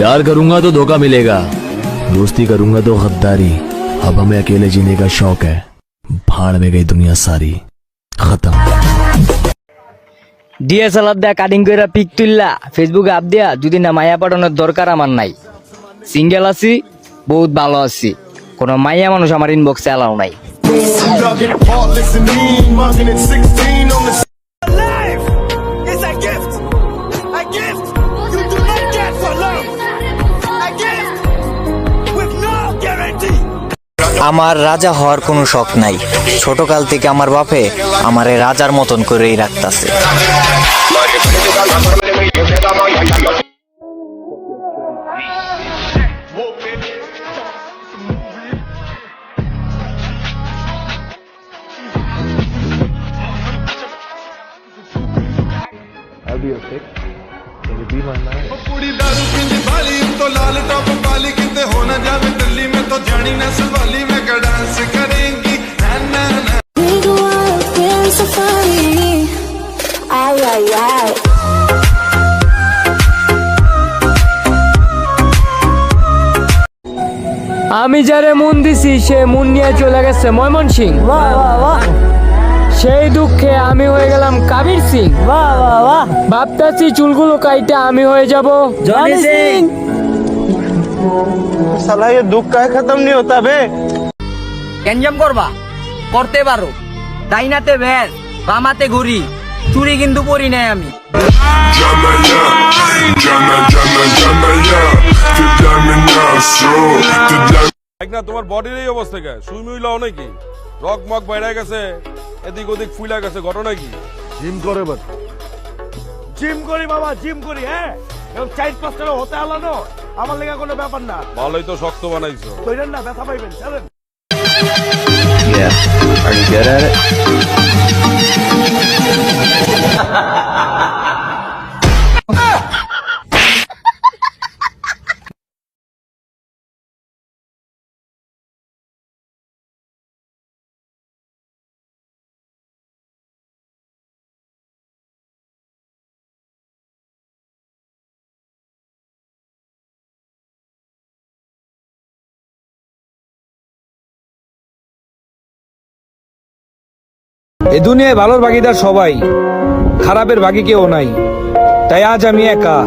प्यार करूंगा तो धोखा मिलेगा दोस्ती करूंगा तो गद्दारी अब हमें अकेले जीने का शौक है भाड़ में गई दुनिया सारी खत्म ডিএসএলআর দেয়া কাটিং করে পিক তুললা ফেসবুকে আপ দেয়া যদি না মায়া পাঠানোর দরকার আমার নাই সিঙ্গেল আছি বহুত ভালো আছি কোনো মাইয়া মানুষ আমার ইনবক্সে অ্যালাউ নাই আমার রাজা হওয়ার কোনো শখ নাই ছোটকাল থেকে আমার বাপে আমারে রাজার মতন করেই রাখতাছে ਕੁੜੀ ਦਾਰੂ ਪੀਂਦੀ ਵਾਲੀ ਉੱਤੋਂ ਲਾਲ ਟੌਪ ਵਾਲੀ ਕਿਤੇ ਹੋ ਨਾ ਜਾਵੇ ਦਿੱਲੀ ਮੈਂ ਤਾਂ ਜਾਣੀ ਨਾ আমি যারে মন দিছি সে মন নিয়ে চলে গেছে ময়মন সিং সেই দুঃখে আমি হয়ে গেলাম কাবির সিং ভাবতাছি চুলগুলো কাইটা আমি হয়ে যাব জনি সিং साला ये दुख का खत्म नहीं होता बे গ্যাঞ্জাম করবা করতে পারো ডাইনাতে ভ্যান বামাতে ঘুরি চুরি কিন্তু পরি নাই আমি জানা ya জানা না তোমার বডির এই অবস্থা কে? সুই মুই লাও নাকি? রক মক বাইরে গেছে এদিক ওদিক ফুলা গেছে ঘটনা কি? জিম করে বাট জিম করি বাবা জিম করি হ্যাঁ? এবং চাইট পাঁচ টাকা হতে আলানো আমার লেগে কোনো ব্যাপার না। ভালোই তো শক্ত বানাইছো। কইরেন না ব্যথা পাইবেন চলেন। এ দুনিয়ায় ভালোর ভাগিদার সবাই খারাপের ভাগি কেউ নাই। তাই আজ আমি একা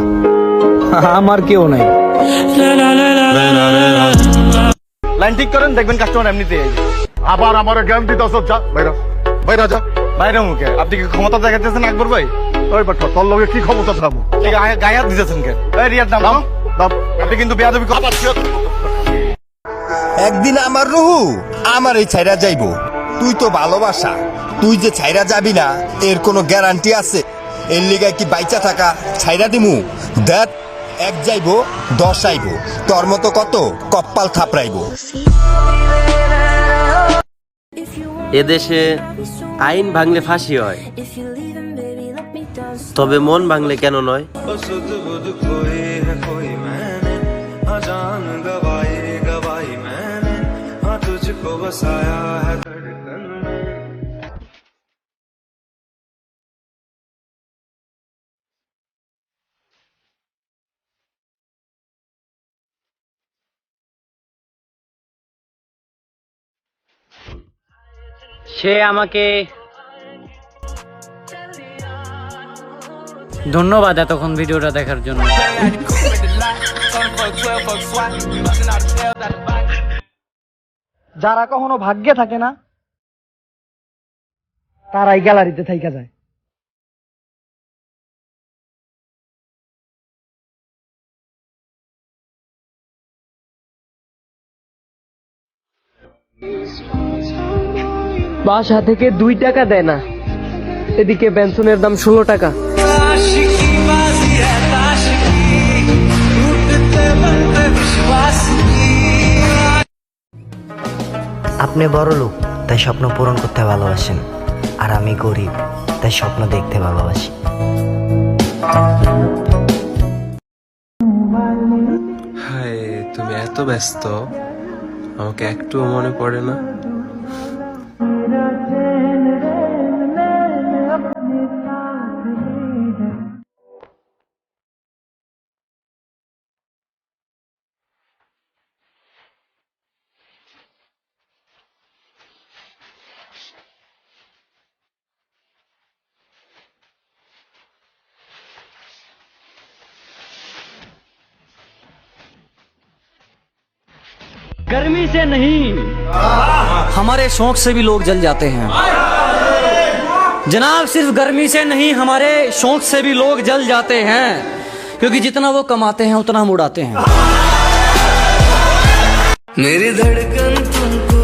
আমার কেউ নাই। লাইন ঠিক করেন দেখবেন কাস্টমার এমনিতে। আবার আমার জ্ঞান দিতে আসো যা বাইরা বাইরা যা। বাইরে মুখে আপনি কি ক্ষমতা দেখাতেছেন আকবর ভাই? ওই বাট্টা তোর লগে কি ক্ষমতা থাকব গায়ে হাত দিতেছেন কেন? এই রিয়ার দাম দাম। আপনি কিন্তু বেয়াদবি আবার একদিন আমার রুহু আমার এই ছাইরা যাইবো। তুই তো ভালোবাসা। তুই যে ছাইরা যাবি না এর কোনো গ্যারান্টি আছে? এর লিগায় কি বাইচা থাকা ছাইরা দিমু? দেখ এক যাইবো দশ আইবো। তোর মতো কত? কপ্পাল থাপড়াইবো। এদেশে আইন ভাঙলে ফাঁসি হয়. তবে মন ভাঙলে কেন নয়? সে আমাকে ধন্যবাদ এতক্ষণ ভিডিওটা দেখার জন্য। যারা কখনো ভাগ্যে থাকে না, তারাই গ্যালারিতে থাইকা যায়। বাসা থেকে দুই টাকা দেয় না। এদিকে বেনসনের দাম ষোলো টাকা। আপনি বড় লোক তাই স্বপ্ন পূরণ করতে ভালোবাসেন। আর আমি গরিব তাই স্বপ্ন দেখতে ভালোবাসি। হায় তুমি এত ব্যস্ত। আমাকে একটুও মনে পড়ে না? गर्मी से नहीं। हमारे शौक से भी लोग जल जाते हैं। जनाब, सिर्फ़ गर्मी से नहीं, हमारे शौक से भी लोग जल जाते हैं। क्योंकि जितना वो कमाते हैं, उतना हम उड़ाते हैं। मेरी धड़कन तुमको